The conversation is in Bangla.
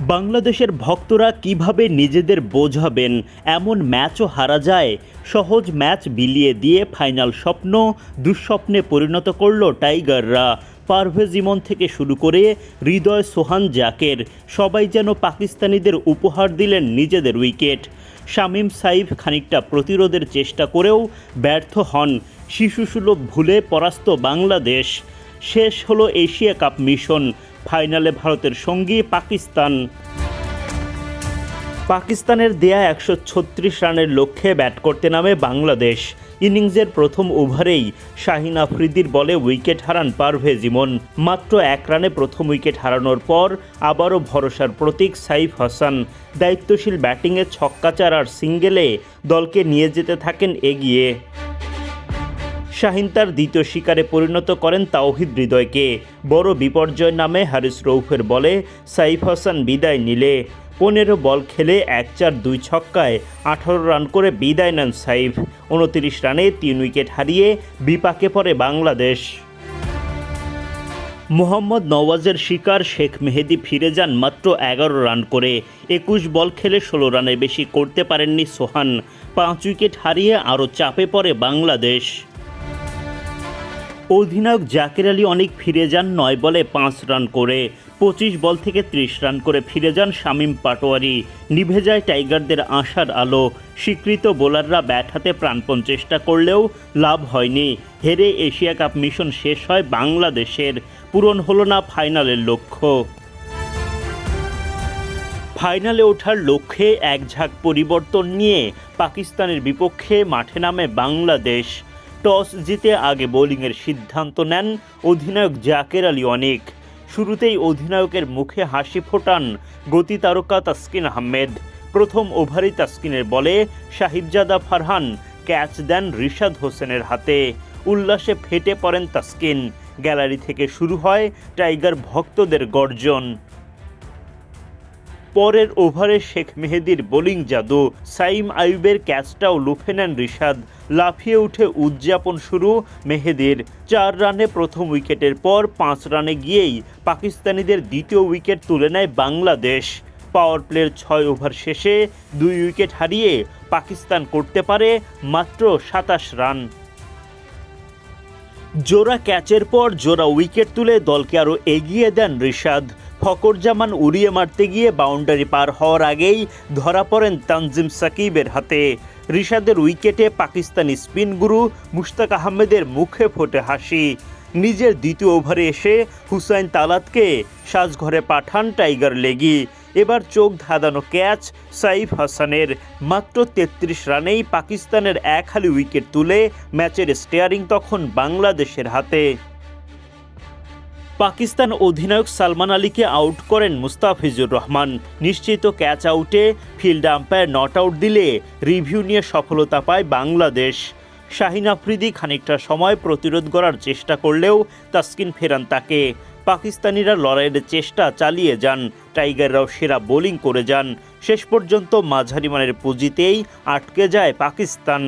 বাংলাদেশের ভক্তরা কীভাবে নিজেদের বোঝাবেন, এমন ম্যাচও হারা যায়। সহজ ম্যাচ বিলিয়ে দিয়ে ফাইনাল স্বপ্ন দুঃস্বপ্নে পরিণত করল টাইগাররা। পারভেজ ইমন থেকে শুরু করে হৃদয় সোহান জাকের, সবাই যেন পাকিস্তানিদের উপহার দিলেন নিজেদের উইকেট। শামীম সাইফ খানিকটা প্রতিরোধের চেষ্টা করেও ব্যর্থ হন, শিশুসুলভ ভুলে পরাস্ত বাংলাদেশ। শেষ হলো এশিয়া কাপ মিশন। ফাইনালে ভারতের সঙ্গী পাকিস্তান। পাকিস্তানের দেয়া একশো ছত্রিশ রানের লক্ষ্যে ব্যাট করতে নামে বাংলাদেশ। ইনিংসের প্রথম ওভারেই শাহিন আফ্রিদির বলে উইকেট হারান পারভেজ ইমন। মাত্র এক রানে প্রথম উইকেট হারানোর পর আবারও ভরসার প্রতীক সাইফ হাসান। দায়িত্বশীল ব্যাটিংয়ে ছক্কাচার আর সিঙ্গেলে দলকে নিয়ে যেতে থাকেন এগিয়ে। শাহিন তার দ্বিতীয় শিকারে পরিণত করেন তাওহিদ হৃদয়কে। বড় বিপর্যয় নামে হারিস রৌফের বলে সাইফ হাসান বিদায় নিলে। পনেরো বল খেলে এক চার দুই ছক্কায় আঠারো রান করে বিদায় নেন সাইফ। উনতিরিশ রানে তিন উইকেট হারিয়ে বিপাকে পড়ে বাংলাদেশ। মোহাম্মদ নওয়াজের শিকার শেখ মেহেদি ফিরে যান মাত্র এগারো রান করে। একুশ বল খেলে ষোলো রানের বেশি করতে পারেননি সোহান। পাঁচ উইকেট হারিয়ে আরও চাপে পড়ে বাংলাদেশ। অধিনায়ক জাকির আলী অনেক ফিরে যান নয় বলে পাঁচ রান করে। পঁচিশ বল থেকে ত্রিশ রান করে ফিরে যান শামীম পাটোয়ারি। নিভে যায় টাইগারদের আশার আলো। স্বীকৃত বোলাররা ব্যাট হাতে প্রাণপণ চেষ্টা করলেও লাভ হয়নি। হেরে এশিয়া কাপ মিশন শেষ হয় বাংলাদেশের। পূরণ হলো না ফাইনালের লক্ষ্য। ফাইনালে ওঠার লক্ষ্যে এক ঝাঁক পরিবর্তন নিয়ে পাকিস্তানের বিপক্ষে মাঠে নামে বাংলাদেশ। টস জিতে আগে বোলিংয়ের সিদ্ধান্ত নেন অধিনায়ক জাকের আলী অনেক। শুরুতেই অধিনায়কের মুখে হাসি ফোটান গতি তারকা তাসকিন আহমেদ। প্রথম ওভারেই তাসকিনের বলে সাহিবজাদা ফারহান, ক্যাচ দেন রিশাদ হোসেনের হাতে। উল্লাসে ফেটে পড়েন তাসকিন। গ্যালারি থেকে শুরু হয় টাইগার ভক্তদের গর্জন। পরের ওভারে শেখ মেহেদির বোলিং জাদু। সাইম আইয়ুবের ক্যাচটাও লুফে নেন রিশাদ। লাফিয়ে উঠে উদযাপন শুরু মেহেদির। চার রানে প্রথম উইকেটের পর পাঁচ রানে গিয়েই পাকিস্তানিদের দ্বিতীয় উইকেট তুলে নেয় বাংলাদেশ। পাওয়ার প্লের ছয় ওভার শেষে দুই উইকেট হারিয়ে পাকিস্তান করতে পারে মাত্র সাতাশ রান। জোড়া ক্যাচের পর জোড়া উইকেট তুলে দলকে আরও এগিয়ে দেন রিশাদ। ফকরজামান উড়িয়ে মারতে গিয়ে বাউন্ডারি পার হওয়ার আগেই ধরা পড়েন তানজিম সাকিবের হাতে। রিশাদের উইকেটে পাকিস্তানি স্পিন গুরু মুশতাক আহমেদের মুখে ফোটে হাসি। নিজের দ্বিতীয় ওভারে এসে হুসাইন তালাতকে সাজঘরে পাঠান টাইগার লেগি। এবার চোখ ধাঁধানো ক্যাচ সাইফ হাসানের। মাত্র তেত্রিশ রানেই পাকিস্তানের এক হালি উইকেট তুলে ম্যাচের স্টেয়ারিং তখন বাংলাদেশের হাতে। পাকিস্তান অধিনায়ক সালমান আলীকে আউট করেন মুস্তাফিজুর রহমান। নিশ্চিত ক্যাচ আউটে ফিল্ড আম্পায়ার নট আউট দিলে রিভিউ নিয়ে সফলতা পায় বাংলাদেশ। শাহিন আফ্রিদি খানিকটা সময় প্রতিরোধ করার চেষ্টা করলেও তাসকিন ফেরান তাকে। পাকিস্তানিরা লড়াইয়ের চেষ্টা চালিয়ে যান। টাইগাররাও সেরা বোলিং করে যান। শেষ পর্যন্ত মাঝারিমানের পুঁজিতেই আটকে যায় পাকিস্তান।